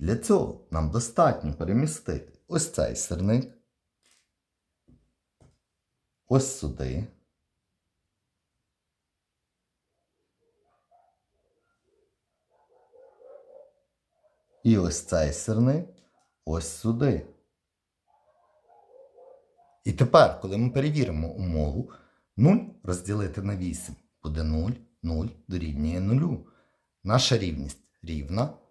Для цього нам достатньо перемістити ось цей сирник, ось сюди. І ось цей сирник ось сюди. І тепер, коли ми перевіримо умову, 0 розділити на 8 буде 0, 0 дорівнює 0. Наша рівність рівна,